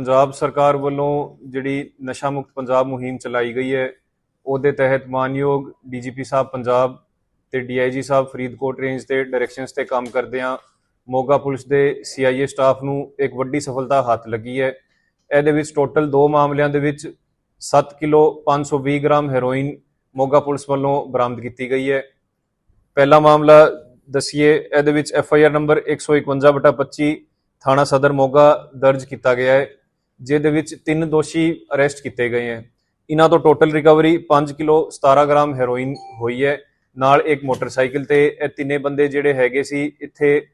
ਪੰਜਾਬ ਸਰਕਾਰ ਵੱਲੋਂ ਜਿਹੜੀ ਨਸ਼ਾ ਮੁਕਤ ਪੰਜਾਬ ਮੁਹਿੰਮ ਚਲਾਈ ਗਈ ਹੈ, ਉਹਦੇ ਤਹਿਤ ਮਾਨਯੋਗ ਡੀਜੀਪੀ ਸਾਹਿਬ ਪੰਜਾਬ ਤੇ ਡੀਆਈਜੀ ਸਾਹਿਬ ਫਰੀਦਕੋਟ ਰੇਂਜ ਦੇ ਡਾਇਰੈਕਸ਼ਨਸ ਤੇ ਕੰਮ ਕਰਦੇ ਆ। ਮੋਗਾ ਪੁਲਿਸ ਦੇ ਸੀਆਈਏ ਸਟਾਫ ਨੂੰ ਇੱਕ ਵੱਡੀ ਸਫਲਤਾ ਹੱਥ ਲੱਗੀ ਹੈ। ਇਹਦੇ ਵਿੱਚ ਟੋਟਲ ਦੋ ਮਾਮਲਿਆਂ ਦੇ ਵਿੱਚ 7 kilo 520 gram heroin Moga police ਵੱਲੋਂ ਬਰਾਮਦ ਕੀਤੀ ਗਈ ਹੈ। ਪਹਿਲਾ ਮਾਮਲਾ ਦਸੀਏ, ਇਹਦੇ ਵਿੱਚ ਐਫ ਆਈ ਆਰ ਨੰਬਰ 151/25 ਥਾਣਾ ਸਦਰ ਮੋਗਾ ਦਰਜ ਕੀਤਾ ਗਿਆ ਹੈ। ਜਿਹਦੇ ਵਿੱਚ ਤਿੰਨ ਦੋਸ਼ੀ ਅਰੈਸਟ ਕੀਤੇ ਗਏ ਹੈ। ਇਹਨਾਂ ਤੋਂ total recovery 5 kilo 17 gram heroin ਹੋਈ ਹੈ। ਨਾਲ ਇੱਕ ਮੋਟਰਸਾਈਕਲ ਤੇ ਇਹ ਤਿੰਨੇ ਬੰਦੇ ਜਿਹੜੇ ਹੈਗੇ ਸੀ, ਇੱਥੇ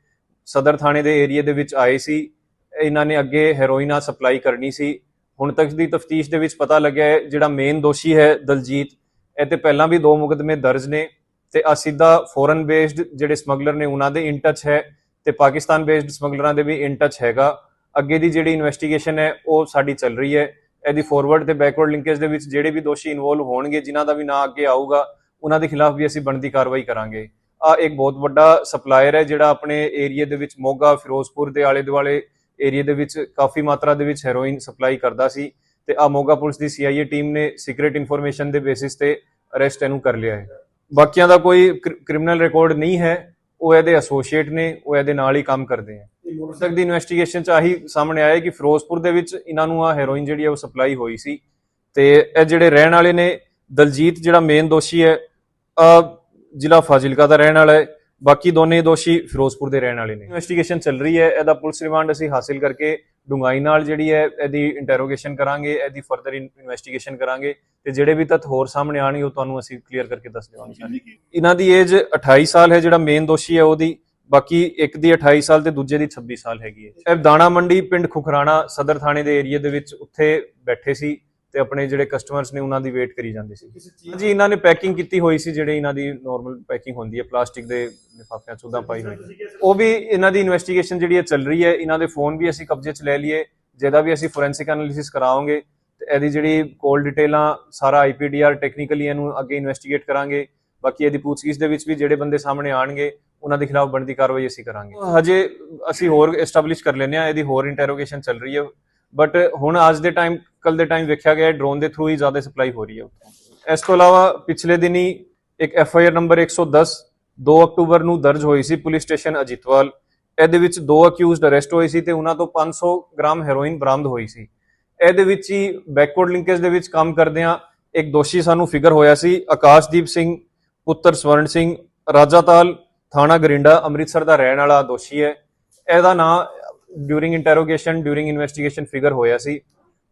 ਸਦਰ ਥਾਣੇ ਦੇ ਏਰੀਆ ਦੇ ਵਿੱਚ ਆਏ ਸੀ। ਇਹਨਾਂ ਨੇ ਅੱਗੇ ਹੈਰੋਇਨ ਆ ਸਪਲਾਈ ਕਰਨੀ ਸੀ। ਹੁਣ ਤੱਕ ਦੀ ਤਫਤੀਸ਼ ਦੇ ਵਿੱਚ ਪਤਾ ਲੱਗਿਆ ਹੈ, ਜਿਹੜਾ ਮੇਨ ਦੋਸ਼ੀ ਹੈ ਦਲਜੀਤ, ਇਹ ਤੇ ਪਹਿਲਾਂ ਵੀ ਦੋ ਮੁਕਦਮੇ ਦਰਜ ਨੇ ਤੇ ਆ ਸਿੱਧਾ ਫੋਰਨ ਬੇਸਡ ਜਿਹੜੇ ਸਮਗਲਰ ਨੇ, ਉਹਨਾਂ ਦੇ ਇਨ ਟੱਚ ਹੈ ਤੇ ਪਾਕਿਸਤਾਨ ਬੇਸਡ ਸਮਗਲਰਾਂ ਦੇ ਵੀ ਇਨ ਟੱਚ ਹੈਗਾ। ਅੱਗੇ ਦੀ ਜਿਹੜੀ ਇਨਵੈਸਟੀਗੇਸ਼ਨ ਹੈ, ਉਹ ਸਾਡੀ ਚੱਲ ਰਹੀ ਹੈ। ਇਹਦੀ ਫਾਰਵਰਡ ਤੇ ਬੈਕਵਰਡ ਲਿੰਕੇਜ ਦੇ ਵਿੱਚ ਜਿਹੜੇ ਵੀ ਦੋਸ਼ੀ ਇਨਵੋਲਵ ਹੋਣਗੇ, ਜਿਨ੍ਹਾਂ ਦਾ ਵੀ ਨਾਂ ਅੱਗੇ ਆਊਗਾ, ਉਹਨਾਂ ਦੇ ਖਿਲਾਫ ਵੀ ਅਸੀਂ ਬਣਦੀ ਕਾਰਵਾਈ ਕਰਾਂਗੇ। ਆ ਇੱਕ ਬਹੁਤ ਵੱਡਾ ਸਪਲਾਇਰ ਹੈ, ਜਿਹੜਾ ਆਪਣੇ ਏਰੀਆ ਦੇ ਵਿੱਚ ਮੋਗਾ, ਫਿਰੋਜ਼ਪੁਰ ਦੇ ਆਲੇ ਦੁਆਲੇ ਏਰੀਆ ਦੇ ਵਿੱਚ ਕਾਫੀ ਮਾਤਰਾ ਦੇ ਵਿੱਚ ਹੈਰੋਇਨ ਸਪਲਾਈ ਕਰਦਾ ਸੀ ਤੇ ਆ ਮੋਗਾ ਪੁਲਿਸ ਦੀ ਸੀਆਈਏ ਟੀਮ ਨੇ ਸੀਕ੍ਰੀਟ ਇਨਫੋਰਮੇਸ਼ਨ ਦੇ ਬੇਸਿਸ ਤੇ ਅਰੈਸਟ ਇਹਨੂੰ ਕਰ ਲਿਆ ਹੈ। ਬਾਕੀਆਂ ਦਾ ਕੋਈ ਕ੍ਰਿਮੀਨਲ ਰਿਕਾਰਡ ਨਹੀਂ ਹੈ, ਉਹ ਇਹਦੇ ਐਸੋਸੀਏਟ ਨੇ, ਉਹ ਇਹਦੇ ਨਾਲ ਹੀ ਕੰਮ ਕਰਦੇ ਆ। ਤੱਕ ਦੀ ਇਨਵੈਸਟੀਗੇਸ਼ਨ ਚ ਆਹੀ ਸਾਹਮਣੇ ਆਇਆ ਕਿ ਫਿਰੋਜ਼ਪੁਰ ਦੇ ਵਿੱਚ ਇਹਨਾਂ ਨੂੰ ਆ ਹੈਰੋਇਨ ਜਿਹੜੀ ਹੈ ਉਹ ਸਪਲਾਈ ਹੋਈ ਸੀ। ਤੇ ਇਹ ਜਿਹੜੇ ਰਹਿਣ ਵਾਲੇ ਨੇ ਦਲਜੀਤ ਜਿਹੜਾ ਮੇਨ ਦੋਸ਼ੀ ਹੈ ਆ ਜ਼ਿਲ੍ਹਾ ਫਾਜ਼ਿਲਕਾ ਦਾ ਰਹਿਣ ਵਾਲਾ ਹੈ। ਬਾਕੀ ਦੋਨੇ ਦੋਸ਼ੀ ਫਿਰੋਜ਼ਪੁਰ ਦੇ ਰਹਿਣ ਵਾਲੇ ਨੇ। ਇਨਵੈਸਟੀਗੇਸ਼ਨ ਚੱਲ ਰਹੀ ਹੈ ਇਹਦਾ ਪੁਲਿਸ ਰਿਮਾਂਡ ਅਸੀਂ ਹਾਸਿਲ ਕਰਕੇ ਡੂੰਘਾਈ ਨਾਲ ਜਿਹੜੀ ਹੈ ਇਹਦੀ ਇੰਟਰੋਗੇਸ਼ਨ ਕਰਾਂਗੇ ਇਹਦੀ ਫਰਦਰ ਇਨਵੈਸਟੀਗੇਸ਼ਨ ਕਰਾਂਗੇ ਤੇ ਜਿਹੜੇ ਵੀ ਤੱਥ ਹੋਰ ਸਾਹਮਣੇ ਆਣਗੇ ਉਹ ਤੁਹਾਨੂੰ ਅਸੀਂ ਕਲੀਅਰ ਕਰਕੇ ਦੱਸ ਦੇਵਾਂਗੇ। ਇਹਨਾਂ ਦੀ ਏਜ 28 ਸਾਲ ਹੈ ਜਿਹੜਾ ਮੇਨ ਦੋਸ਼ੀ ਹੈ ਉਹਦੀ। ਬਾਕੀ ਇੱਕ ਦੀ 28 ਸਾਲ ਤੇ ਦੂਜੇ ਦੀ 26 ਸਾਲ ਹੈਗੀ ਹੈ। ਇਹ ਦਾਣਾ ਮੰਡੀ ਪਿੰਡ ਖੁਖਰਾਣਾ ਸਦਰ ਥਾਣੇ ਦੇ ਏਰੀਆ ਦੇ ਵਿੱਚ ਉੱਥੇ ਬੈਠੇ ਸੀ ਤੇ ਆਪਣੇ ਜਿਹੜੇ ਕਸਟਮਰਸ ਨੇ ਉਹਨਾਂ ਦੀ ਵੇਟ ਕਰੀ ਜਾਂਦੇ ਸੀ। ਜੀ ਇਹਨਾਂ ਨੇ ਪੈਕਿੰਗ ਕੀਤੀ ਹੋਈ ਸੀ ਜਿਹੜੇ ਇਹਨਾਂ ਦੀ ਨਾਰਮਲ ਪੈਕਿੰਗ ਹੁੰਦੀ ਹੈ ਪਲਾਸਟਿਕ ਦੇ ਲਿਫਾਫਿਆਂ ਚ ਉਦਾਂ ਪਾਈ ਹੋਈ। ਉਹ ਵੀ ਇਹਨਾਂ ਦੀ ਇਨਵੈਸਟੀਗੇਸ਼ਨ ਜਿਹੜੀ ਹੈ ਚੱਲ ਰਹੀ ਹੈ ਇਹਨਾਂ ਦੇ ਫੋਨ ਵੀ ਅਸੀਂ ਕਬਜ਼ੇ 'ਚ ਲੈ ਲਈਏ ਜਿਹਦਾ ਵੀ ਅਸੀਂ ਫੋਰੈਂਸਿਕ ਐਨਾਲਿਸਿਸ ਕਰਾਵਾਂਗੇ ਤੇ ਇਹਦੀ ਜਿਹੜੀ ਕੋਲ ਡਿਟੇਲਾਂ ਸਾਰਾ ਆਈਪੀਡੀਆਰ ਟੈਕਨੀਕਲੀ ਇਹਨੂੰ ਅੱਗੇ ਇਨਵੈਸਟੀਗੇਟ ਕਰਾਂਗੇ। ਬਾਕੀ ਇਹਦੀ ਪੁੱਛਗਿੱਛ ਦੇ ਵਿੱਚ ਵੀ ਜਿਹੜੇ ਬੰਦੇ ਸਾਹਮਣੇ ਆਣਗੇ ਉਹਨਾਂ ਦੇ ਖਿਲਾਫ ਬਣਦੀ ਕਾਰਵਾਈ ਅਸੀਂ ਕਰਾਂਗੇ। ਹਜੇ ਅਸੀਂ ਹੋਰ ਐਸਟੈਬਲਿਸ਼ ਕਰ ਲੈਨੇ ਆ ਇਹਦੀ ਹੋਰ ਇੰਟਰੋਗੇਸ਼ਨ ਚੱਲ ਰਹੀ ਹੈ। ਬਟ ਹੁਣ ਅੱਜ ਦੇ ਟਾਈਮ ਕੱਲ ਦੇ ਟਾਈਮ ਵੇਖਿਆ ਗਿਆ ਡਰੋਨ ਦੇ ਥਰੂ ਹੀ ਜ਼ਿਆਦਾ ਸਪਲਾਈ ਹੋ ਰਹੀ ਹੈ ਇਸ ਤੋਂ ਇਲਾਵਾ ਪਿਛਲੇ ਦਿਨੀ ਇੱਕ ਐਫ ਆਈ ਆਰ ਨੰਬਰ 110 2 ਅਕਤੂਬਰ ਨੂੰ ਦਰਜ ਹੋਈ ਸੀ ਪੁਲਿਸ ਸਟੇਸ਼ਨ ਅਜੀਤਵਾਲ। ਇਹਦੇ ਵਿੱਚ ਦੋ ਅਕਿਊਜ਼ਡ ਅਰੈਸਟ ਹੋਏ ਸੀ ਤੇ ਉਹਨਾਂ ਤੋਂ 500 ਗ੍ਰਾਮ ਹੈਰੋਇਨ ਬਰਾਮਦ ਹੋਈ ਸੀ। ਇਹਦੇ ਵਿੱਚ ਹੀ ਬੈਕਵਰਡ ਲਿੰਕੇਜ ਦੇ ਵਿੱਚ ਕੰਮ ਕਰਦਿਆਂ ਇੱਕ ਦੋਸ਼ੀ ਸਾਨੂੰ ਫਿਗਰ ਹੋਇਆ ਸੀ, ਆਕਾਸ਼ਦੀਪ ਸਿੰਘ, ਪੁੱਤਰ ਸਵਰਨ ਸਿੰਘ, ਰਾਜਾਤਾਲ ਥਾਣਾ ਗਰਿੰਡਾ ਅੰਮ੍ਰਿਤਸਰ ਦਾ ਰਹਿਣ ਵਾਲਾ ਦੋਸ਼ੀ ਹੈ। ਇਹਦਾ ਨਾਂ during interrogation during investigation figure ਹੋਇਆ ਸੀ।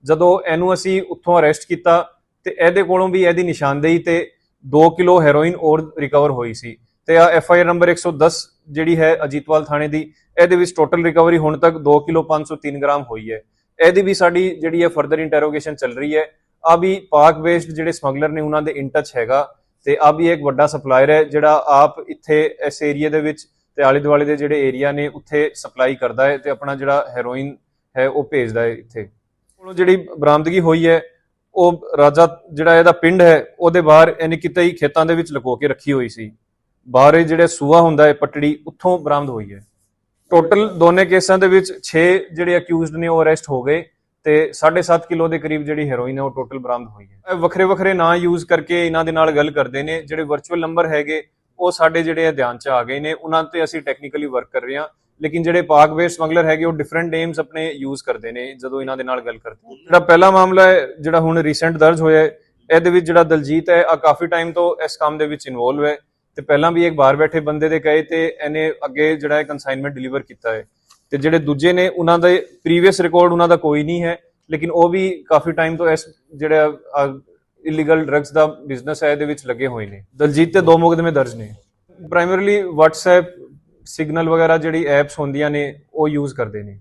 ਜਦੋਂ ਇਹਨੂੰ ਅਸੀਂ ਉੱਥੋਂ ਅਰੈਸਟ ਕੀਤਾ ਤੇ ਇਹਦੇ ਕੋਲੋਂ ਵੀ ਇਹਦੀ ਨਿਸ਼ਾਨਦੇਹੀ ਤੇ 2 ਕਿਲੋ ਹੈਰੋਇਨ ਔਰ ਰਿਕਵਰ ਹੋਈ ਸੀ। ਤੇ ਆ ਐਫ ਆਈ ਆਰ ਨੰਬਰ 110 ਜਿਹੜੀ ਹੈ ਅਜੀਤਵਾਲ ਥਾਣੇ ਦੀ, ਇਹਦੇ ਵਿੱਚ ਟੋਟਲ ਰਿਕਵਰੀ ਹੁਣ ਤੱਕ 2 ਕਿਲੋ 503 ਗ੍ਰਾਮ ਹੋਈ ਹੈ। ਇਹਦੀ ਵੀ ਸਾਡੀ ਜਿਹੜੀ ਹੈ ਫਰਦਰ ਇੰਟਰੋਗੇਸ਼ਨ ਚੱਲ ਰਹੀ ਹੈ। ਆ ਵੀ ਪਾਕ ਬੇਸਡ ਜਿਹੜੇ ਸਮਗਲਰ ਨੇ ਉਹਨਾਂ ਦੇ ਇਨ ਟੱਚ ਹੈਗਾ। ਤੇ ਆ ਵੀ ਇੱਕ ਵੱਡਾ ਸਪਲਾਇਰ ਹੈ ਜਿਹੜਾ ਆਪ ਇੱਥੇ ਇਸ ਏਰੀਆ ਦੇ ਵਿੱਚ ਤੇ ਆਲੇ ਦੁਆਲੇ ਦੇ ਜਿਹੜੇ ਏਰੀਆ ਨੇ ਉੱਥੇ ਸਪਲਾਈ ਕਰਦਾ ਹੈ ਤੇ ਆਪਣਾ ਜਿਹੜਾ ਹੈਰੋਇਨ ਹੈ ਉਹ ਭੇਜਦਾ ਹੈ ਇੱਥੇ। ਕੋਲੋਂ ਜਿਹੜੀ ਬਰਾਮਦਗੀ ਹੋਈ ਹੈ, ਉਹ ਰਾਜਾ ਜਿਹੜਾ ਇਹਦਾ ਪਿੰਡ ਹੈ, ਉਹਦੇ ਬਾਹਰ ਇਹਨੇ ਕਿਤੇ ਹੀ ਖੇਤਾਂ ਦੇ ਵਿੱਚ ਲੁਕੋ ਕੇ ਰੱਖੀ ਹੋਈ ਸੀ। ਬਾਹਰ ਇਹ ਜਿਹੜੇ ਸੂਆ ਹੁੰਦਾ ਹੈ, ਪਟੜੀ, ਉੱਥੋਂ ਬਰਾਮਦ ਹੋਈ ਹੈ। ਟੋਟਲ ਦੋਨੇ ਕੇਸਾਂ ਦੇ ਵਿੱਚ 6 ਜਿਹੜੇ ਅਕਿਊਜ਼ਡ ਨੇ ਉਹ ਅਰੈਸਟ ਹੋ ਗਏ। ਤੇ 7.5 ਕਿਲੋ ਦੇ ਕਰੀਬ ਜਿਹੜੀ ਹੈਰੋਇਨ ਹੈ ਉਹ ਟੋਟਲ ਬਰਾਮਦ ਹੋਈ ਹੈ। ਵੱਖਰੇ ਵੱਖਰੇ ਨਾਂ ਯੂਜ਼ ਕਰਕੇ ਇਹਨਾਂ ਦੇ ਨਾਲ ਗੱਲ ਕਰਦੇ ਨੇ, ਜਿਹੜੇ ਵਰਚੁਅਲ ਨੰਬਰ ਹੈਗੇ, ਉਹ ਸਾਡੇ ਜਿਹੜੇ ਧਿਆਨ ਚ ਆ ਗਏ ਨੇ, ਉਹਨਾਂ ਤੇ ਅਸੀਂ ਟੈਕਨੀਕਲੀ ਵਰਕ ਕਰ ਰਹੇ ਹਾਂ, ਲੇਕਿਨ ਜਿਹੜੇ ਪਾਕ ਬੇਸ ਸਮਗਲਰ ਹੈਗੇ, ਉਹ ਡਿਫਰੈਂਟ ਏਮਸ ਆਪਣੇ ਯੂਜ਼ ਕਰਦੇ ਨੇ, ਜਦੋਂ ਇਹਨਾਂ ਦੇ ਨਾਲ ਗੱਲ ਕਰਦੇ ਜਿਹੜਾ ਪਹਿਲਾ ਮਾਮਲਾ ਹੈ, ਜਿਹੜਾ ਹੁਣ ਰੀਸੈਂਟ ਦਰਜ ਹੋਇਆ ਹੈ, ਇਹਦੇ ਵਿੱਚ ਜਿਹੜਾ ਦਲਜੀਤ ਹੈ ਆ ਕਾਫੀ ਟਾਈਮ ਤੋਂ ਇਸ ਕੰਮ ਦੇ ਵਿੱਚ ਇਨਵੋਲਵ ਹੈ, ਤੇ ਪਹਿਲਾਂ ਵੀ ਇੱਕ ਬਾਹਰ ਬੈਠੇ ਬੰਦੇ ਦੇ ਕਹੇ ਤੇ ਇਹਨੇ ਅੱਗੇ ਜਿਹੜਾ ਹੈ ਕਨਸਾਈਨਮੈਂਟ ਡਿਲੀਵਰ ਕੀਤਾ ਹੈ। ਤੇ ਜਿਹੜੇ ਦੂਜੇ ਨੇ, ਉਹਨਾਂ ਦੇ ਪ੍ਰੀਵੀਅਸ ਰਿਕਾਰਡ ਉਹਨਾਂ ਦਾ ਕੋਈ ਨਹੀਂ ਹੈ। ਲੇਕਿਨ ਉਹ ਵੀ ਕਾਫੀ ਟਾਈਮ ਤੋਂ ਇਸ ਜਿਹੜਾ ਇਲੀਗਲ ਡਰੱਗਸ ਦਾ ਬਿਜ਼ਨਸ ਹੈ, ਇਹਦੇ ਵਿੱਚ ਲੱਗੇ ਹੋਏ ਨੇ। ਦਲਜੀਤ ਤੇ ਦੋ ਮੁਕਦਮੇ ਦਰਜ ਨੇ। ਪ੍ਰਾਇਮਰੀਲੀ WhatsApp ਸਿਗਨਲ ਵਗੈਰਾ ਜਿਹੜੀ ਐਪਸ ਹੁੰਦੀਆਂ ਨੇ, ਉਹ ਯੂਜ਼ ਕਰਦੇ ਨੇ।